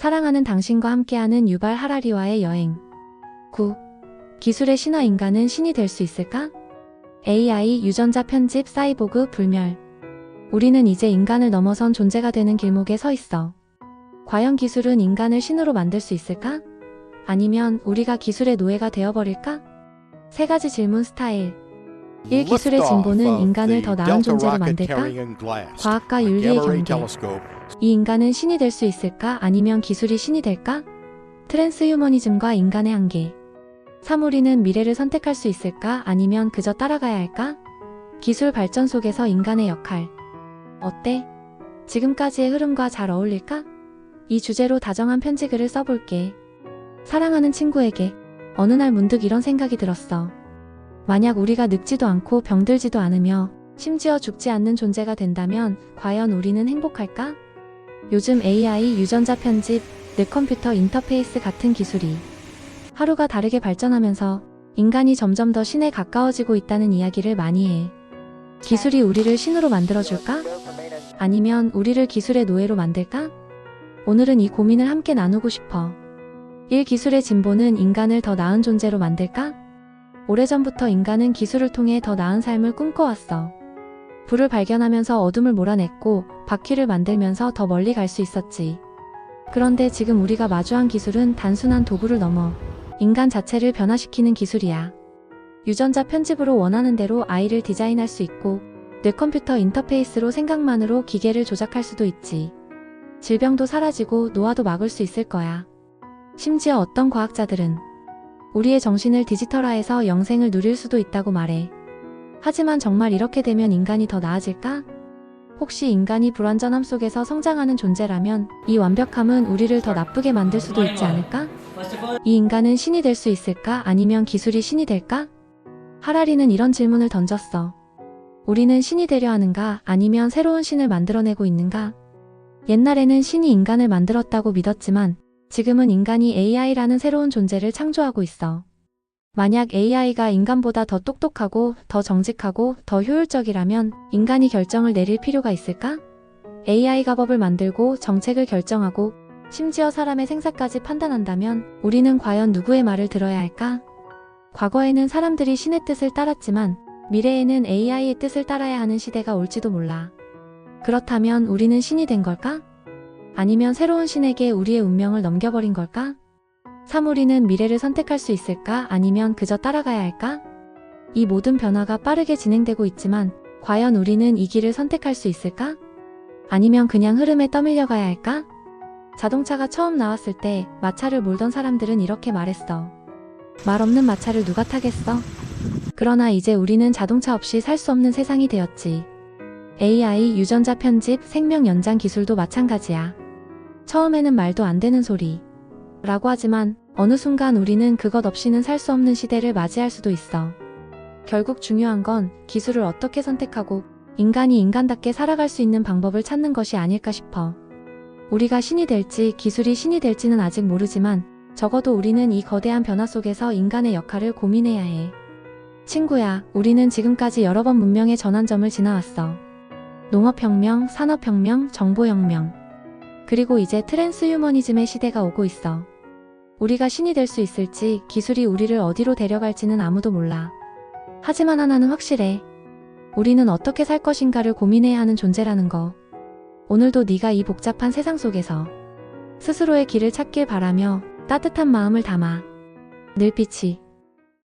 사랑하는 당신과 함께하는 유발 하라리와의 여행. 9. 기술의 신화 인간은 신이 될 수 있을까? AI 유전자 편집 사이보그 불멸. 우리는 이제 인간을 넘어선 존재가 되는 길목에 서 있어. 과연 기술은 인간을 신으로 만들 수 있을까? 아니면 우리가 기술의 노예가 되어버릴까? 세 가지 질문 스타일. 1. 기술의 진보는 인간을 더 나은 존재로 만들까? 과학과 윤리의 경계. 이 인간은 신이 될 수 있을까? 아니면 기술이 신이 될까? 트랜스 휴머니즘과 인간의 한계. 3. 우리는 미래를 선택할 수 있을까? 아니면 그저 따라가야 할까? 기술 발전 속에서 인간의 역할. 어때? 지금까지의 흐름과 잘 어울릴까? 이 주제로 다정한 편지글을 써볼게. 사랑하는 친구에게 어느 날 문득 이런 생각이 들었어. 만약 우리가 늙지도 않고 병들지도 않으며 심지어 죽지 않는 존재가 된다면 과연 우리는 행복할까? 요즘 AI 유전자 편집, 뇌 컴퓨터 인터페이스 같은 기술이 하루가 다르게 발전하면서 인간이 점점 더 신에 가까워지고 있다는 이야기를 많이 해. 기술이 우리를 신으로 만들어줄까? 아니면 우리를 기술의 노예로 만들까? 오늘은 이 고민을 함께 나누고 싶어. 1. 기술의 진보는 인간을 더 나은 존재로 만들까? 오래전부터 인간은 기술을 통해 더 나은 삶을 꿈꿔왔어. 불을 발견하면서 어둠을 몰아냈고 바퀴를 만들면서 더 멀리 갈 수 있었지. 그런데 지금 우리가 마주한 기술은 단순한 도구를 넘어 인간 자체를 변화시키는 기술이야. 유전자 편집으로 원하는 대로 아이를 디자인할 수 있고 뇌컴퓨터 인터페이스로 생각만으로 기계를 조작할 수도 있지. 질병도 사라지고 노화도 막을 수 있을 거야. 심지어 어떤 과학자들은 우리의 정신을 디지털화해서 영생을 누릴 수도 있다고 말해. 하지만 정말 이렇게 되면 인간이 더 나아질까? 혹시 인간이 불완전함 속에서 성장하는 존재라면 이 완벽함은 우리를 더 나쁘게 만들 수도 있지 않을까? 이 인간은 신이 될 수 있을까? 아니면 기술이 신이 될까? 하라리는 이런 질문을 던졌어. 우리는 신이 되려 하는가? 아니면 새로운 신을 만들어내고 있는가? 옛날에는 신이 인간을 만들었다고 믿었지만 지금은 인간이 AI라는 새로운 존재를 창조하고 있어. 만약 AI가 인간보다 더 똑똑하고 더 정직하고 더 효율적이라면 인간이 결정을 내릴 필요가 있을까? AI가 법을 만들고 정책을 결정하고 심지어 사람의 생사까지 판단한다면 우리는 과연 누구의 말을 들어야 할까? 과거에는 사람들이 신의 뜻을 따랐지만 미래에는 AI의 뜻을 따라야 하는 시대가 올지도 몰라. 그렇다면 우리는 신이 된 걸까? 아니면 새로운 신에게 우리의 운명을 넘겨버린 걸까? 3. 우리는 미래를 선택할 수 있을까? 아니면 그저 따라가야 할까? 이 모든 변화가 빠르게 진행되고 있지만 과연 우리는 이 길을 선택할 수 있을까? 아니면 그냥 흐름에 떠밀려 가야 할까? 자동차가 처음 나왔을 때 마차를 몰던 사람들은 이렇게 말했어. 말 없는 마차를 누가 타겠어? 그러나 이제 우리는 자동차 없이 살 수 없는 세상이 되었지. AI 유전자 편집 생명 연장 기술도 마찬가지야. 처음에는 말도 안 되는 소리. 라고 하지만 어느 순간 우리는 그것 없이는 살 수 없는 시대를 맞이할 수도 있어. 결국 중요한 건 기술을 어떻게 선택하고 인간이 인간답게 살아갈 수 있는 방법을 찾는 것이 아닐까 싶어. 우리가 신이 될지 기술이 신이 될지는 아직 모르지만 적어도 우리는 이 거대한 변화 속에서 인간의 역할을 고민해야 해. 친구야, 우리는 지금까지 여러 번 문명의 전환점을 지나왔어. 농업혁명, 산업혁명, 정보혁명. 그리고 이제 트랜스 휴머니즘의 시대가 오고 있어. 우리가 신이 될 수 있을지 기술이 우리를 어디로 데려갈지는 아무도 몰라. 하지만 하나는 확실해. 우리는 어떻게 살 것인가를 고민해야 하는 존재라는 거. 오늘도 네가 이 복잡한 세상 속에서 스스로의 길을 찾길 바라며 따뜻한 마음을 담아. 늘빛이